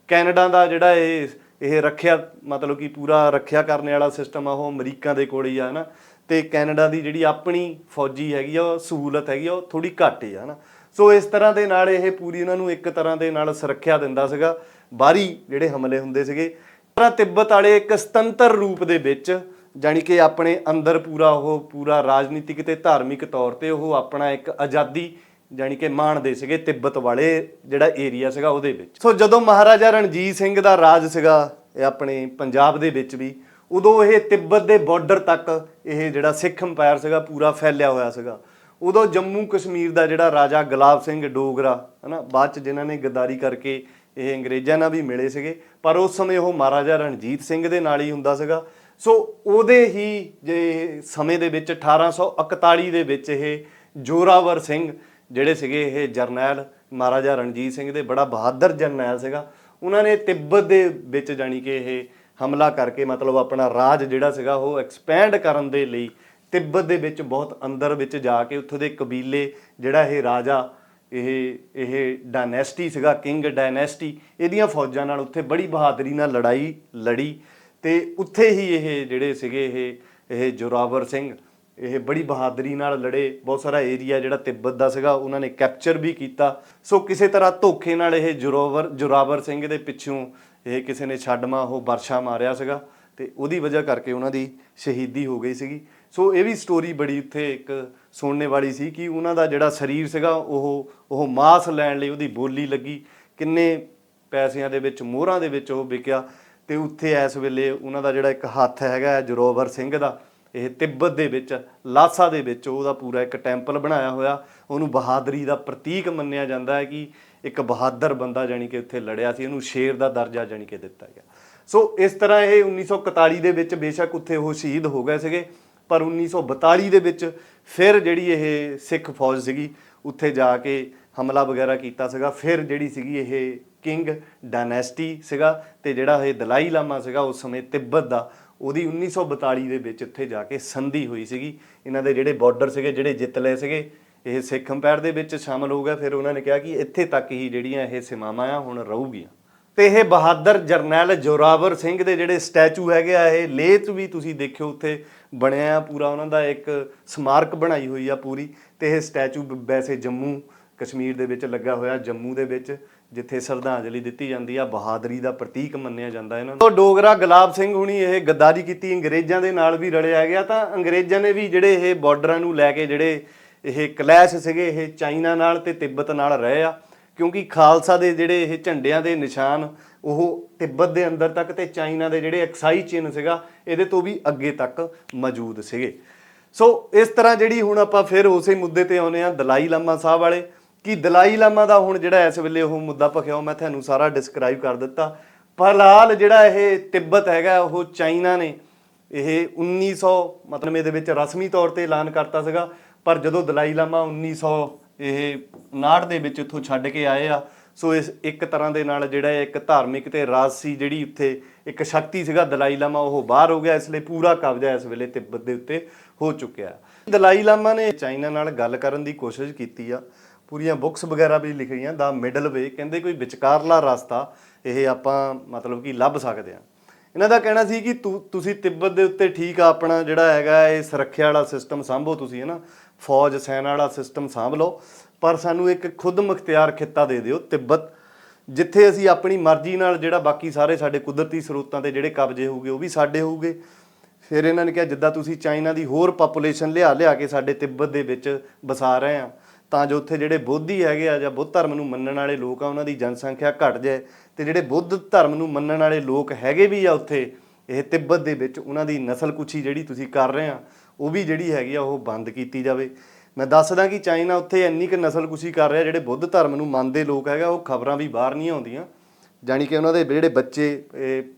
ਕੈਨੇਡਾ ਦਾ ਜਿਹੜਾ ਇਹ ਇਹ ਰੱਖਿਆ, ਮਤਲਬ ਕਿ ਪੂਰਾ ਰੱਖਿਆ ਕਰਨ ਵਾਲਾ ਸਿਸਟਮ ਆ, ਉਹ ਅਮਰੀਕਾ ਦੇ ਕੋਲ ਹੀ ਆ, ਹਨਾ। ਤੇ ਕੈਨੇਡਾ ਦੀ ਜਿਹੜੀ ਆਪਣੀ ਫੌਜੀ ਹੈਗੀ ਆ, ਉਹ ਸਹੂਲਤ ਹੈਗੀ ਆ, ਉਹ ਥੋੜੀ ਘੱਟ ਹੀ ਆ, ਹਨਾ। ਸੋ ਇਸ ਤਰ੍ਹਾਂ ਦੇ ਨਾਲ ਇਹ ਪੂਰੀ ਉਹਨਾਂ ਨੂੰ ਇੱਕ ਤਰ੍ਹਾਂ ਦੇ ਨਾਲ ਸੁਰੱਖਿਆ ਦਿੰਦਾ ਸੀਗਾ। ਬਾਹਰੀ ਜਿਹੜੇ ਹਮਲੇ ਹੁੰਦੇ ਸੀਗੇ। ਪਰ ਤਿੱਬਤ ਵਾਲੇ ਇੱਕ ਸੁਤੰਤਰ ਰੂਪ ਦੇ ਵਿੱਚ ਜਾਣੀ ਕਿ ਆਪਣੇ ਅੰਦਰ ਪੂਰਾ ਉਹ ਪੂਰਾ ਰਾਜਨੀਤਿਕ ਤੇ ਧਾਰਮਿਕ ਤੌਰ ਤੇ ਉਹ ਆਪਣਾ ਇੱਕ ਆਜ਼ਾਦੀ ਜਾਣੀ ਕਿ ਮਾਣਦੇ ਸੀਗੇ ਤਿੱਬਤ ਵਾਲੇ ਜਿਹੜਾ ਏਰੀਆ ਸੀਗਾ ਉਹਦੇ ਵਿੱਚ। ਸੋ ਜਦੋਂ ਮਹਾਰਾਜਾ ਰਣਜੀਤ ਸਿੰਘ ਦਾ ਰਾਜ ਸੀਗਾ ਇਹ ਆਪਣੇ ਪੰਜਾਬ ਦੇ ਵਿੱਚ ਵੀ, ਉਦੋਂ ਇਹ ਤਿੱਬਤ ਦੇ ਬਾਰਡਰ ਤੱਕ ਇਹ ਜਿਹੜਾ ਸਿੱਖ ਅੰਪਾਇਰ ਸੀਗਾ ਪੂਰਾ ਫੈਲਿਆ ਹੋਇਆ ਸੀਗਾ। ਉਦੋਂ ਜੰਮੂ ਕਸ਼ਮੀਰ ਦਾ ਜਿਹੜਾ ਰਾਜਾ ਗੁਲਾਬ ਸਿੰਘ ਡੋਗਰਾ, ਹਨਾ, ਬਾਅਦ ਚ ਜਿਨ੍ਹਾਂ ਨੇ ਗੱਦਾਰੀ ਕਰਕੇ ਇਹ ਅੰਗਰੇਜ਼ਾਂ ਨਾਲ ਵੀ ਮਿਲੇ ਸੀਗੇ, ਪਰ ਉਸ ਸਮੇਂ ਉਹ ਮਹਾਰਾਜਾ ਰਣਜੀਤ ਸਿੰਘ ਦੇ ਨਾਲ ਹੀ ਹੁੰਦਾ ਸੀਗਾ। ਸੋ ਉਹਦੇ ਹੀ ਜੇ ਸਮੇਂ ਦੇ ਵਿੱਚ 1841 ਦੇ ਵਿੱਚ ਇਹ ਜੋਰਾਵਰ ਸਿੰਘ ਜਿਹੜੇ ਸੀਗੇ ਇਹ ਜਰਨੈਲ, ਮਹਾਰਾਜਾ ਰਣਜੀਤ ਸਿੰਘ ਦੇ ਬੜਾ ਬਹਾਦਰ ਜਰਨੈਲ ਸੀਗਾ। ਉਹਨਾਂ ਨੇ ਤਿੱਬਤ ਦੇ ਵਿੱਚ ਜਾਣੀ ਕਿ ਇਹ ਹਮਲਾ ਕਰਕੇ ਮਤਲਬ ਆਪਣਾ ਰਾਜ ਜਿਹੜਾ ਸੀਗਾ ਉਹ ਐਕਸਪੈਂਡ ਕਰਨ ਦੇ ਲਈ ਤਿੱਬਤ ਦੇ ਵਿੱਚ ਬਹੁਤ ਅੰਦਰ ਵਿੱਚ ਜਾ ਕੇ ਉੱਥੋਂ ਦੇ ਕਬੀਲੇ, ਜਿਹੜਾ ਇਹ ਰਾਜਾ, ਇਹ ਇਹ ਡਾਇਨੈਸਟੀ ਸੀਗਾ ਕਿੰਗ ਡਾਇਨੈਸਟੀ ਇਹਦੀਆਂ ਫੌਜਾਂ ਨਾਲ ਉੱਥੇ ਬੜੀ ਬਹਾਦਰੀ ਨਾਲ ਲੜਾਈ ਲੜੀ ਤੇ ਉੱਥੇ ਹੀ ਇਹ ਜਿਹੜੇ ਸੀਗੇ ਇਹ ਇਹ ਜੋਰਾਵਰ ਸਿੰਘ, ਇਹ ਬੜੀ ਬਹਾਦਰੀ ਨਾਲ ਲੜੇ। ਬਹੁਤ ਸਾਰਾ ਏਰੀਆ ਜਿਹੜਾ ਤਿੱਬਤ ਦਾ ਸੀਗਾ, ਉਹਨਾਂ ਨੇ ਕੈਪਚਰ ਵੀ ਕੀਤਾ। ਸੋ ਕਿਸੇ ਤਰ੍ਹਾਂ ਧੋਖੇ ਨਾਲ ਇਹ ਜੋਰਾਵਰ ਜੋਰਾਵਰ ਸਿੰਘ ਦੇ ਪਿੱਛੋਂ ਇਹ ਕਿਸੇ ਨੇ ਛੱਡਮਾ ਉਹ ਵਰਸ਼ਾ ਮਾਰਿਆ ਸੀਗਾ ਤੇ ਉਹਦੀ ਵਜ੍ਹਾ ਕਰਕੇ ਉਹਨਾਂ ਦੀ ਸ਼ਹੀਦੀ ਹੋ ਗਈ ਸੀਗੀ। ਸੋ ਇਹ ਵੀ ਸਟੋਰੀ ਬੜੀ ਉੱਥੇ ਇੱਕ ਸੁਣਨੇ ਵਾਲੀ ਸੀ ਕਿ ਉਹਨਾਂ ਦਾ ਜਿਹੜਾ ਸਰੀਰ ਸੀਗਾ, ਉਹ ਉਹ ਮਾਸ ਲੈਣ ਲਈ ਉਹਦੀ ਬੋਲੀ ਲੱਗੀ। ਕਿੰਨੇ ਪੈਸਿਆਂ ਦੇ ਵਿੱਚ, ਮੋਹਰਾਂ ਦੇ ਵਿੱਚ ਉਹ ਵਿਕਿਆ। ਤੇ ਉੱਥੇ ਇਸ ਵੇਲੇ ਉਹਨਾਂ ਦਾ ਜਿਹੜਾ ਇੱਕ ਹੱਥ ਹੈਗਾ ਜ਼ਰੋਵਰ ਸਿੰਘ ਦਾ, ਇਹ ਤਿੱਬਤ ਦੇ ਵਿੱਚ, ਲਾਸਾ ਦੇ ਵਿੱਚ ਉਹਦਾ ਪੂਰਾ ਇੱਕ ਟੈਂਪਲ ਬਣਾਇਆ ਹੋਇਆ। ਉਹਨੂੰ ਬਹਾਦਰੀ ਦਾ ਪ੍ਰਤੀਕ ਮੰਨਿਆ ਜਾਂਦਾ ਹੈ ਕਿ ਇੱਕ ਬਹਾਦਰ ਬੰਦਾ ਜਾਣੀ ਕਿ ਉੱਥੇ ਲੜਿਆ ਸੀ, ਉਹਨੂੰ ਸ਼ੇਰ ਦਾ ਦਰਜਾ ਜਾਣੀ ਕਿ ਦਿੱਤਾ ਗਿਆ। ਸੋ ਇਸ ਤਰ੍ਹਾਂ ਇਹ 1941 ਦੇ ਵਿੱਚ ਬੇਸ਼ੱਕ ਉੱਥੇ ਉਹ ਸ਼ਹੀਦ ਹੋ ਗਏ ਸੀਗੇ। ਪਰ 1942 ਦੇ ਵਿੱਚ ਫਿਰ ਜਿਹੜੀ ਇਹ ਸਿੱਖ ਫੌਜ ਸੀਗੀ, ਉੱਥੇ ਜਾ ਕੇ ਹਮਲਾ ਵਗੈਰਾ ਕੀਤਾ ਸੀਗਾ। ਫਿਰ ਜਿਹੜੀ ਸੀਗੀ ਇਹ ਕਿੰਗ ਡਾਇਨੈਸਟੀ ਸੀਗਾ ਤੇ ਜਿਹੜਾ ਇਹ ਦਲਾਈ ਲਾਮਾ ਸੀਗਾ, ਉਸ ਸਮੇਂ ਤਿੱਬਤ ਦਾ, ਉਹਦੀ 1942 ਦੇ ਵਿੱਚ ਇੱਥੇ ਜਾ ਕੇ ਸੰਧੀ ਹੋਈ ਸੀਗੀ। ਇਹਨਾਂ ਦੇ ਜਿਹੜੇ ਬਾਰਡਰ ਸੀਗੇ, ਜਿਹੜੇ ਜਿੱਤ ਲਏ ਸੀਗੇ, ਇਹ ਸਿੱਖ ਅੰਪਾਇਰ ਦੇ ਵਿੱਚ ਸ਼ਾਮਲ ਹੋ ਗਿਆ ਫਿਰ ਉਹਨਾਂ ਨੇ ਕਿਹਾ ਕਿ ਇੱਥੇ ਤੱਕ ਹੀ ਜਿਹੜੀਆਂ ਇਹ ਸੀਮਾਵਾਂ ਆ ਹੁਣ ਰਹੂਗੀਆਂ। ਤੇ ਇਹ ਬਹਾਦਰ ਜਰਨੈਲ ਜੋਰਾਵਰ ਸਿੰਘ ਦੇ ਜਿਹੜੇ ਸਟੈਚੂ ਹੈਗੇ ਆ, ਇਹ ਲੇਹ 'ਚ ਵੀ ਤੁਸੀਂ ਦੇਖਿਓ ਉੱਥੇ ਬਣਿਆ ਆ, ਪੂਰਾ ਉਹਨਾਂ ਦਾ ਇੱਕ ਸਮਾਰਕ ਬਣਾਈ ਹੋਈ ਆ ਪੂਰੀ ਤੇ ਇਹ ਸਟੈਚੂ ਵੈਸੇ ਜੰਮੂ, ਕਸ਼ਮੀਰ ਦੇ ਵਿੱਚ ਲੱਗਾ ਹੋਇਆ, ਜੰਮੂ ਦੇ ਵਿੱਚ, ਜਿੱਥੇ ਸ਼ਰਧਾਂਜਲੀ ਦਿੱਤੀ ਜਾਂਦੀ ਆ, ਬਹਾਦਰੀ ਦਾ ਪ੍ਰਤੀਕ ਮੰਨਿਆ ਜਾਂਦਾ ਇਹਨਾਂ ਨੂੰ। ਡੋਗਰਾ ਗੁਲਾਬ ਸਿੰਘ ਹੁਣੀ ਇਹ ਗੱਦਾਰੀ ਕੀਤੀ, ਅੰਗਰੇਜ਼ਾਂ ਦੇ ਨਾਲ ਵੀ ਰਲਿਆ ਗਿਆ, ਤਾਂ ਅੰਗਰੇਜ਼ਾਂ ਨੇ ਵੀ ਜਿਹੜੇ ਇਹ ਬਾਰਡਰਾਂ ਨੂੰ ਲੈ ਕੇ ਜਿਹੜੇ ਇਹ ਕਲੈਸ਼ ਸੀਗੇ, ਇਹ ਚਾਈਨਾ ਨਾਲ ਤੇ ਤਿੱਬਤ ਨਾਲ ਰਹੇ ਆ। ਕਿਉਂਕਿ ਖਾਲਸਾ ਦੇ ਜਿਹੜੇ ਇਹ ਝੰਡਿਆਂ ਦੇ ਨਿਸ਼ਾਨ, ਉਹ ਤਿੱਬਤ ਦੇ ਅੰਦਰ ਤੱਕ ਤੇ ਚਾਈਨਾ ਦੇ ਜਿਹੜੇ ਐਕਸਾਈ ਚਿੰਨ ਸੀਗਾ, ਇਹਦੇ ਤੋਂ ਵੀ ਅੱਗੇ ਤੱਕ ਮੌਜੂਦ ਸੀਗੇ। ਸੋ ਇਸ ਤਰ੍ਹਾਂ ਜਿਹੜੀ ਹੁਣ ਆਪਾਂ ਫਿਰ ਉਸੇ ਮੁੱਦੇ ਤੇ ਆਉਨੇ ਆ ਦਲਾਈ ਲਾਮਾ ਸਾਹਿਬ ਵਾਲੇ। ਕਿ ਦਲਾਈ ਲਾਮਾ ਦਾ ਹੁਣ ਜਿਹੜਾ ਇਸ ਵੇਲੇ ਉਹ ਮੁੱਦਾ ਭਖਿਆ, ਉਹ ਮੈਂ ਤੁਹਾਨੂੰ ਸਾਰਾ ਡਿਸਕ੍ਰਾਈਬ ਕਰ ਦਿੱਤਾ। ਫਿਲਹਾਲ ਜਿਹੜਾ ਇਹ ਤਿੱਬਤ ਹੈਗਾ, ਉਹ ਚਾਈਨਾ ਨੇ ਇਹ 1900 ਮਤਲਬ ਇਹਦੇ ਵਿੱਚ ਰਸਮੀ ਤੌਰ ਤੇ ਐਲਾਨ ਕਰਤਾ ਸੀਗਾ। ਪਰ ਜਦੋਂ ਦਲਾਈ ਲਾਮਾ 1900 ਇਹ ਨਾੜ ਦੇ ਵਿੱਚ ਇੱਥੋਂ ਛੱਡ ਕੇ ਆਏ ਆ। ਸੋ ਇਸ ਇੱਕ ਤਰ੍ਹਾਂ ਦੇ ਨਾਲ ਜਿਹੜਾ ਇਹ ਇੱਕ ਧਾਰਮਿਕ ਤੇ ਰਾਜਸੀ ਜਿਹੜੀ ਉੱਥੇ ਇੱਕ ਸ਼ਕਤੀ ਸੀਗਾ, ਦਲਾਈ ਲਾਮਾ, ਉਹ ਬਾਹਰ ਹੋ ਗਿਆ, ਇਸ ਲਈ ਪੂਰਾ ਕਬਜ਼ਾ ਇਸ ਵੇਲੇ ਤਿੱਬਤ ਦੇ ਉੱਤੇ ਹੋ ਚੁੱਕਿਆ ਦਲਾਈ ਲਾਮਾ ਨੇ ਚਾਈਨਾ ਨਾਲ ਗੱਲ ਕਰਨ ਦੀ ਕੋਸ਼ਿਸ਼ ਕੀਤੀ ਆ। ਪੂਰੀਆਂ ਬੁੱਕਸ ਵਗੈਰਾ ਵੀ ਲਿਖੀਆਂ, ਦਾ ਮਿਡਲ ਵੇ, ਕਹਿੰਦੇ ਕੋਈ ਵਿਚਕਾਰਲਾ ਰਸਤਾ ਇਹ ਆਪਾਂ ਮਤਲਬ ਕਿ ਲੱਭ ਸਕਦੇ ਆ। ਇਹਨਾਂ ਦਾ ਕਹਿਣਾ ਸੀ ਕਿ ਤੁ- ਤੁਸੀਂ ਤਿੱਬਤ ਦੇ ਉੱਤੇ ਠੀਕ ਆ, ਆਪਣਾ ਜਿਹੜਾ ਹੈਗਾ ਇਹ ਸੁਰੱਖਿਆ ਵਾਲਾ ਸਿਸਟਮ ਸੰਭੋ ਤੁਸੀਂ, ਹੈ ਨਾ? ਫੌਜ, ਸੈਨਾ ਵਾਲਾ ਸਿਸਟਮ ਸਾਂਭ ਲਓ, ਪਰ ਸਾਨੂੰ ਇੱਕ ਖੁਦ ਮੁਖਤਿਆਰ ਖਿੱਤਾ ਦੇ ਦਿਓ, ਤਿੱਬਤ, ਜਿੱਥੇ ਅਸੀਂ ਆਪਣੀ ਮਰਜ਼ੀ ਨਾਲ ਜਿਹੜਾ ਬਾਕੀ ਸਾਰੇ ਸਾਡੇ ਕੁਦਰਤੀ ਸਰੋਤਾਂ ਤੇ ਜਿਹੜੇ ਕਬਜ਼ੇ ਹੋਊਗੇ, ਉਹ ਵੀ ਸਾਡੇ ਹੋਊਗੇ। ਫਿਰ ਇਹਨਾਂ ਨੇ ਕਿਹਾ, ਜਿੱਦਾਂ ਤੁਸੀਂ ਚਾਈਨਾ ਦੀ ਹੋਰ ਪਾਪੂਲੇਸ਼ਨ ਲਿਆ ਲਿਆ ਕੇ ਸਾਡੇ ਤਿੱਬਤ ਦੇ ਵਿੱਚ ਵਸਾ ਰਹੇ ਆ, ਤਾਂ ਜੋ ਉੱਥੇ ਜਿਹੜੇ ਬੋਧੀ ਹੈਗੇ ਆ ਜਾਂ ਬੁੱਧ ਧਰਮ ਨੂੰ ਮੰਨਣ ਵਾਲੇ ਲੋਕ ਆ, ਉਹਨਾਂ ਦੀ ਜਨਸੰਖਿਆ ਘਟ ਜਾਏ। ਤੇ ਜਿਹੜੇ ਬੁੱਧ ਧਰਮ ਨੂੰ ਮੰਨਣ ਵਾਲੇ ਲੋਕ ਹੈਗੇ ਵੀ ਆ ਉੱਥੇ, ਇਹ ਤਿੱਬਤ ਦੇ ਵਿੱਚ ਉਹਨਾਂ ਦੀ ਨਸਲ ਕੁਛੀ ਜਿਹੜੀ ਤੁਸੀਂ ਕਰ ਰਹੇ ਆ ਉਹ ਵੀ ਜਿਹੜੀ ਹੈਗੀ ਆ ਉਹ ਬੰਦ ਕੀਤੀ ਜਾਵੇ। ਮੈਂ ਦੱਸਦਾ ਕਿ ਚਾਈਨਾ ਉੱਥੇ ਇੰਨੀ ਕੁ ਨਸਲਕੁਸ਼ੀ ਕਰ ਰਿਹਾ ਜਿਹੜੇ ਬੁੱਧ ਧਰਮ ਨੂੰ ਮੰਨਦੇ ਲੋਕ ਹੈਗਾ ਉਹ ਖਬਰਾਂ ਵੀ ਬਾਹਰ ਨਹੀਂ ਆਉਂਦੀਆਂ। ਜਾਣੀ ਕਿ ਉਹਨਾਂ ਦੇ ਜਿਹੜੇ ਬੱਚੇ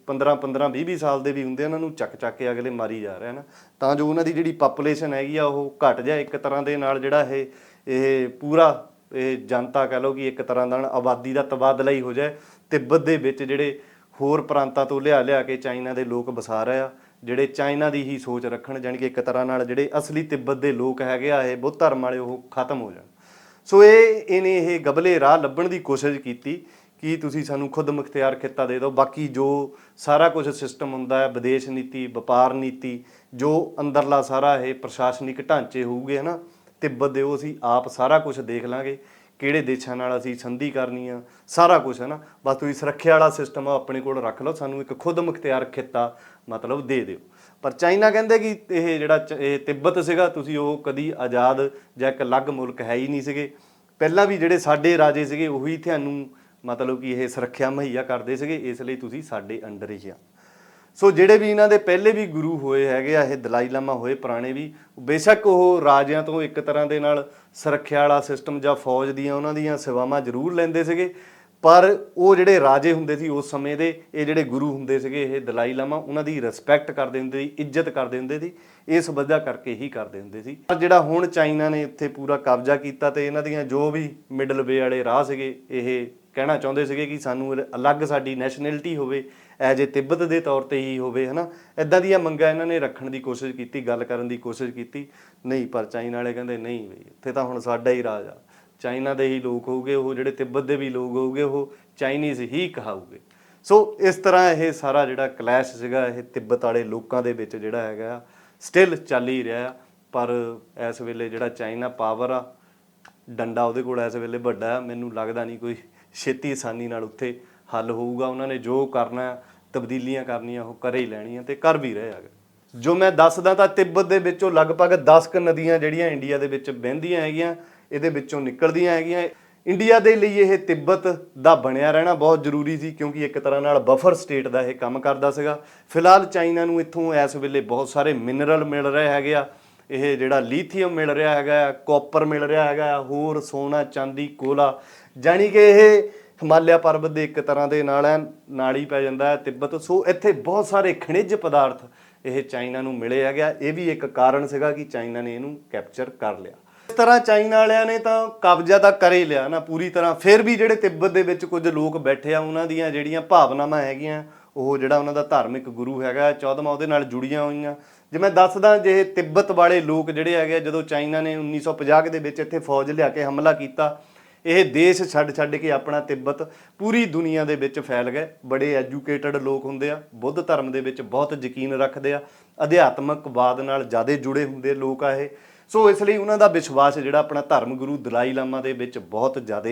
15 15 20 20 ਸਾਲ ਦੇ ਵੀ ਹੁੰਦੇ ਆ, ਉਹਨਾਂ ਨੂੰ ਚੱਕ ਚੱਕ ਕੇ ਅਗਲੇ ਮਾਰੀ ਜਾ ਰਹੇ ਨਾ। ਤਾਂ ਜੋ ਉਹਨਾਂ ਦੀ ਜਿਹੜੀ ਪਾਪੂਲੇਸ਼ਨ ਹੈਗੀ ਆ ਉਹ ਘਟ ਜਾਏ ਇੱਕ ਤਰ੍ਹਾਂ ਦੇ ਨਾਲ ਜਿਹੜਾ ਇਹ ਇਹ ਪੂਰਾ ਇਹ ਜਨਤਾ ਕਹ ਲਓ ਕਿ ਇੱਕ ਤਰ੍ਹਾਂ ਦਾ ਆਬਾਦੀ ਦਾ ਤਬਾਦਲਾ ਹੀ ਹੋ ਜਾਏ। ਤਿੱਬਤ ਦੇ ਵਿੱਚ ਜਿਹੜੇ ਹੋਰ ਪ੍ਰਾਂਤਾਂ ਤੋਂ ਲਿਆ ਲਿਆ ਕੇ ਚਾਈਨਾ ਦੇ ਲੋਕ ਵਸਾ ਰਹੇ ਆ। ਜਿਹੜੇ ਚਾਈਨਾ ਦੀ ਹੀ ਸੋਚ ਰੱਖਣ, ਜਾਣੀ ਕਿ ਇੱਕ ਤਰ੍ਹਾਂ ਨਾਲ ਜਿਹੜੇ ਅਸਲੀ ਤਿੱਬਤ ਦੇ ਲੋਕ ਹੈਗੇ ਆ, ਇਹ ਬੁੱਧ ਧਰਮ ਵਾਲੇ ਉਹ ਖਤਮ ਹੋ ਜਾਣ। ਸੋ ਇਹ, ਇਹਨੇ ਇਹ ਗਬਲੇ ਰਾਹ ਲੱਭਣ ਦੀ ਕੋਸ਼ਿਸ਼ ਕੀਤੀ ਕਿ ਤੁਸੀਂ ਸਾਨੂੰ ਖੁਦ ਮੁਖਤਿਆਰ ਖਿੱਤਾ ਦੇ ਦਿਓ। ਬਾਕੀ ਜੋ ਸਾਰਾ ਕੁਝ ਸਿਸਟਮ ਹੁੰਦਾ ਹੈ, ਵਿਦੇਸ਼ ਨੀਤੀ, ਵਪਾਰ ਨੀਤੀ, ਜੋ ਅੰਦਰਲਾ ਸਾਰਾ ਇਹ ਪ੍ਰਸ਼ਾਸਨਿਕ ਢਾਂਚੇ ਹੋਊਗੇ, ਹਨਾ, ਤਿੱਬਤ ਦੇ ਉਹ ਅਸੀਂ ਆਪ ਸਾਰਾ ਕੁਝ ਦੇਖ ਲਾਂਗੇ, ਕਿਹੜੇ ਦੇਸ਼ਾਂ ਨਾਲ ਅਸੀਂ ਸੰਧੀ ਕਰਨੀ ਆ, ਸਾਰਾ ਕੁਝ ਹੈ ਨਾ ਬਸ ਤੁਸੀਂ ਸੁਰੱਖਿਆ ਵਾਲਾ ਸਿਸਟਮ ਆਪਣੇ ਕੋਲ ਰੱਖ ਲਓ। ਸਾਨੂੰ ਇੱਕ ਖੁਦ ਮੁਖਤਿਆਰ ਖਿੱਤਾ ਮਤਲਬ ਦੇ ਦਿਓ। ਪਰ ਚਾਈਨਾ ਕਹਿੰਦੇ ਕਿ ਇਹ ਜਿਹੜਾ ਚ- ਇਹ ਤਿੱਬਤ ਸੀਗਾ, ਤੁਸੀਂ ਉਹ ਕਦੀ ਆਜ਼ਾਦ ਜਾਂ ਇੱਕ ਅਲੱਗ ਮੁਲਕ ਹੈ ਹੀ ਨਹੀਂ ਸੀਗੇ। ਪਹਿਲਾਂ ਵੀ ਜਿਹੜੇ ਸਾਡੇ ਰਾਜੇ ਸੀਗੇ, ਉਹੀ ਤੁਹਾਨੂੰ ਮਤਲਬ ਕਿ ਇਹ ਸੁਰੱਖਿਆ ਮੁਹੱਈਆ ਕਰਦੇ ਸੀਗੇ, ਇਸ ਲਈ ਤੁਸੀਂ ਸਾਡੇ ਅੰਡਰ ਹੀ ਆ। ਸੋ ਜਿਹੜੇ ਵੀ ਇਹਨਾਂ ਦੇ ਪਹਿਲੇ ਵੀ ਗੁਰੂ ਹੋਏ ਹੈਗੇ ਆ, ਇਹ ਦਲਾਈ ਲਾਮਾ ਹੋਏ ਪੁਰਾਣੇ ਵੀ, ਬੇਸ਼ੱਕ ਉਹ ਰਾਜਿਆਂ ਤੋਂ ਇੱਕ ਤਰ੍ਹਾਂ ਦੇ ਨਾਲ ਸੁਰੱਖਿਆ ਵਾਲਾ ਸਿਸਟਮ ਜਾਂ ਫੌਜ ਦੀਆਂ ਉਹਨਾਂ ਦੀਆਂ ਸੇਵਾਵਾਂ ਜ਼ਰੂਰ ਲੈਂਦੇ ਸੀਗੇ। ਪਰ ਉਹ ਜਿਹੜੇ ਰਾਜੇ ਹੁੰਦੇ ਸੀ ਉਸ ਸਮੇਂ ਦੇ, ਇਹ ਜਿਹੜੇ ਗੁਰੂ ਹੁੰਦੇ ਸੀਗੇ, ਇਹ ਦਲਾਈ ਲਾਮਾ, ਉਹਨਾਂ ਦੀ ਰਿਸਪੈਕਟ ਕਰਦੇ ਹੁੰਦੇ ਸੀ, ਇੱਜ਼ਤ ਕਰਦੇ ਹੁੰਦੇ ਸੀ ਇਸ ਵਜ੍ਹਾ ਕਰਕੇ ਹੀ ਕਰਦੇ ਹੁੰਦੇ ਸੀ। ਪਰ ਜਿਹੜਾ ਹੁਣ ਚਾਈਨਾ ਨੇ ਇੱਥੇ ਪੂਰਾ ਕਬਜ਼ਾ ਕੀਤਾ ਤੇ ਇਹਨਾਂ ਦੀਆਂ ਜੋ ਵੀ ਮਿਡਲ ਵੇ ਵਾਲੇ ਰਾਹ ਸੀਗੇ, ਇਹ ਕਹਿਣਾ ਚਾਹੁੰਦੇ ਸੀਗੇ ਕਿ ਸਾਨੂੰ ਅਲੱਗ ਸਾਡੀ ਨੈਸ਼ਨੈਲਿਟੀ ਹੋਵੇ ਐਜ ਏ ਤਿੱਬਤ ਦੇ ਤੌਰ ਤੇ ਹੀ ਹੋਵੇ, ਹਨਾ? ਇਦਾਂ ਦੀਆਂ ਮੰਗਾਂ ਇਹਨਾਂ ਨੇ ਰੱਖਣ ਦੀ ਕੋਸ਼ਿਸ਼ ਕੀਤੀ, ਗੱਲ ਕਰਨ ਦੀ ਕੋਸ਼ਿਸ਼ ਕੀਤੀ। ਨਹੀਂ, ਪਰ ਚਾਈਨਾ ਵਾਲੇ ਕਹਿੰਦੇ, ਨਹੀਂ ਬਈ, ਇੱਥੇ ਤਾਂ ਹੁਣ ਸਾਡਾ ਹੀ ਰਾਜ ਆ। ਚਾਈਨਾ ਦੇ ਹੀ ਲੋਕ ਹੋਊਗੇ, ਉਹ ਜਿਹੜੇ ਤਿੱਬਤ ਦੇ ਵੀ ਲੋਕ ਹੋਊਗੇ, ਉਹ ਚਾਈਨੀਜ਼ ਹੀ ਕਹਾਊਗੇ। ਸੋ ਇਸ ਤਰ੍ਹਾਂ ਇਹ ਸਾਰਾ ਜਿਹੜਾ ਕਲੈਸ਼ ਸੀਗਾ, ਇਹ ਤਿੱਬਤ ਵਾਲੇ ਲੋਕਾਂ ਦੇ ਵਿੱਚ ਜਿਹੜਾ ਹੈਗਾ ਸਟਿਲ ਚੱਲ ਹੀ ਰਿਹਾ। ਪਰ ਇਸ ਵੇਲੇ ਜਿਹੜਾ ਚਾਈਨਾ ਪਾਵਰ ਆ, ਡੰਡਾ ਉਹਦੇ ਕੋਲ ਇਸ ਵੇਲੇ ਵੱਡਾ ਹੈ। ਮੈਨੂੰ ਲੱਗਦਾ ਨਹੀਂ ਕੋਈ ਛੇਤੀ ਆਸਾਨੀ ਨਾਲ ਉੱਥੇ ਹੱਲ ਹੋਊਗਾ। ਉਹਨਾਂ ਨੇ ਜੋ ਕਰਨਾ ਤਬਦੀਲੀਆਂ ਕਰਨੀਆਂ, ਉਹ ਕਰੇ ਹੀ ਲੈਣੀਆਂ ਤੇ ਕਰ ਵੀ ਰਹੇ ਹੈਗੇ। ਜੋ ਮੈਂ ਦੱਸਦਾ ਤਾਂ ਤਿੱਬਤ ਦੇ ਵਿੱਚੋਂ ਲਗਭਗ 10 ਕ ਨਦੀਆਂ ਜਿਹੜੀਆਂ ਇੰਡੀਆ ਦੇ ਵਿੱਚ ਵਹਿੰਦੀਆਂ ਹੈਗੀਆਂ ਇਹਦੇ ਵਿੱਚੋਂ ਨਿਕਲਦੀਆਂ ਹੈਗੀਆਂ। ਇੰਡੀਆ ਦੇ ਲਈ ਇਹ ਤਿੱਬਤ ਦਾ ਬਣਿਆ ਰਹਿਣਾ ਬਹੁਤ ਜ਼ਰੂਰੀ ਸੀ ਕਿਉਂਕਿ ਇੱਕ ਤਰ੍ਹਾਂ ਨਾਲ ਬਫਰ ਸਟੇਟ ਦਾ ਇਹ ਕੰਮ ਕਰਦਾ ਸੀਗਾ। ਫਿਲਹਾਲ ਚਾਈਨਾ ਨੂੰ ਇੱਥੋਂ ਇਸ ਵੇਲੇ ਬਹੁਤ ਸਾਰੇ ਮਿਨਰਲ ਮਿਲ ਰਹੇ ਹੈਗੇ ਆ। ਇਹ ਜਿਹੜਾ ਲੀਥੀਅਮ ਮਿਲ ਰਿਹਾ ਹੈਗਾ, ਕਾਪਰ ਮਿਲ ਰਿਹਾ ਹੈਗਾ, ਹੋਰ ਸੋਨਾ, ਚਾਂਦੀ, ਕੋਲਾ। ਜਾਣੀ ਕਿ ਇਹ ਹਿਮਾਲਿਆ ਪਰਬਤ ਦੇ ਇੱਕ ਤਰ੍ਹਾਂ ਦੇ ਨਾਲ ਹੈ ਨਾਲ ਹੀ ਪੈ ਜਾਂਦਾ ਹੈ ਤਿੱਬਤ। ਸੋ ਇੱਥੇ ਬਹੁਤ ਸਾਰੇ ਖਣਿਜ ਪਦਾਰਥ ਇਹ ਚਾਈਨਾ ਨੂੰ ਮਿਲੇ ਹੈਗਾ ਇਹ ਵੀ ਇੱਕ ਕਾਰਨ ਸੀਗਾ ਕਿ ਚਾਈਨਾ ਨੇ ਇਹਨੂੰ ਕੈਪਚਰ ਕਰ ਲਿਆ। ਇਸ ਤਰ੍ਹਾਂ ਚਾਈਨਾ ਵਾਲਿਆਂ ਨੇ ਤਾਂ ਕਬਜ਼ਾ ਤਾਂ ਕਰ ਹੀ ਲਿਆ ਨਾ, ਪੂਰੀ ਤਰ੍ਹਾਂ। ਫਿਰ ਵੀ ਜਿਹੜੇ ਤਿੱਬਤ ਦੇ ਵਿੱਚ ਕੁਝ ਲੋਕ ਬੈਠੇ ਆ, ਉਹਨਾਂ ਦੀਆਂ ਜਿਹੜੀਆਂ ਭਾਵਨਾਵਾਂ ਹੈਗੀਆਂ, ਉਹ ਜਿਹੜਾ ਉਹਨਾਂ ਦਾ ਧਾਰਮਿਕ ਗੁਰੂ ਹੈਗਾ 14ਵਾਂ ਉਹਦੇ ਨਾਲ ਜੁੜੀਆਂ ਹੋਈਆਂ। ਜੇ ਮੈਂ ਦੱਸਦਾ, ਜੇ ਤਿੱਬਤ ਵਾਲੇ ਲੋਕ ਜਿਹੜੇ ਹੈਗੇ ਜਦੋਂ ਚਾਈਨਾ ਨੇ 1950 ਦੇ ਵਿੱਚ ਇੱਥੇ ਫੌਜ ਲਿਆ ਕੇ ਹਮਲਾ ਕੀਤਾ, ਇਹ ਦੇਸ਼ ਛੱਡ ਛੱਡ ਕੇ ਆਪਣਾ ਤਿੱਬਤ ਪੂਰੀ ਦੁਨੀਆ ਦੇ ਵਿੱਚ ਫੈਲ ਗਏ। ਬੜੇ ਐਜੂਕੇਟਡ ਲੋਕ ਹੁੰਦੇ ਆ, ਬੁੱਧ ਧਰਮ ਦੇ ਵਿੱਚ ਬਹੁਤ ਯਕੀਨ ਰੱਖਦੇ ਆ। ਅਧਿਆਤਮਕਵਾਦ ਨਾਲ ਜ਼ਿਆਦਾ ਜੁੜੇ ਹੁੰਦੇ ਲੋਕ ਆ ਇਹ। ਸੋ ਇਸ ਲਈ ਉਹਨਾਂ ਦਾ ਵਿਸ਼ਵਾਸ ਜਿਹੜਾ ਆਪਣਾ ਧਰਮ ਗੁਰੂ ਦਲਾਈ ਲਾਮਾ ਦੇ ਵਿੱਚ ਬਹੁਤ ਜ਼ਿਆਦਾ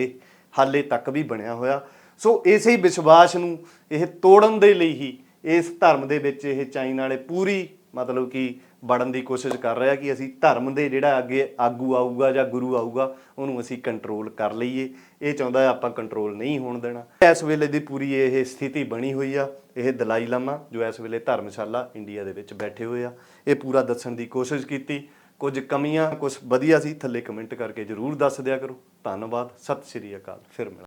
ਹਾਲੇ ਤੱਕ ਵੀ ਬਣਿਆ ਹੋਇਆ। ਸੋ ਇਸੇ ਵਿਸ਼ਵਾਸ ਨੂੰ ਇਹ ਤੋੜਨ ਦੇ ਲਈ ਹੀ ਇਸ ਧਰਮ ਦੇ ਵਿੱਚ ਇਹ ਚਾਈਨਾ ਵਾਲੇ ਪੂਰੀ ਮਤਲਬ ਕਿ ਵੜਨ ਦੀ ਕੋਸ਼ਿਸ਼ ਕਰ ਰਿਹਾ ਕਿ ਅਸੀਂ ਧਰਮ ਦੇ ਜਿਹੜਾ ਅੱਗੇ ਆਗੂ ਆਊਗਾ ਜਾਂ ਗੁਰੂ ਆਊਗਾ, ਉਹਨੂੰ ਅਸੀਂ ਕੰਟਰੋਲ ਕਰ ਲਈਏ। ਇਹ ਚਾਹੁੰਦਾ ਆਪਾਂ ਕੰਟਰੋਲ ਨਹੀਂ ਹੋਣ ਦੇਣਾ। ਇਸ ਵੇਲੇ ਦੀ ਪੂਰੀ ਇਹ ਸਥਿਤੀ ਬਣੀ ਹੋਈ ਆ, ਇਹ ਦਲਾਈ ਲਾਮਾ, ਜੋ ਇਸ ਵੇਲੇ ਧਰਮਸ਼ਾਲਾ ਇੰਡੀਆ ਦੇ ਵਿੱਚ ਬੈਠੇ ਹੋਏ ਆ। ਇਹ ਪੂਰਾ ਦੱਸਣ ਦੀ ਕੋਸ਼ਿਸ਼ ਕੀਤੀ। ਕੁਝ ਕਮੀਆਂ, ਕੁਝ ਵਧੀਆ ਸੀ, ਥੱਲੇ ਕਮੈਂਟ ਕਰਕੇ ਜਰੂਰ ਦੱਸ ਦਿਆ ਕਰੋ। ਧੰਨਵਾਦ, ਸਤਿ ਸ਼੍ਰੀ ਅਕਾਲ, ਫਿਰ ਮਿਲਾਂਗੇ।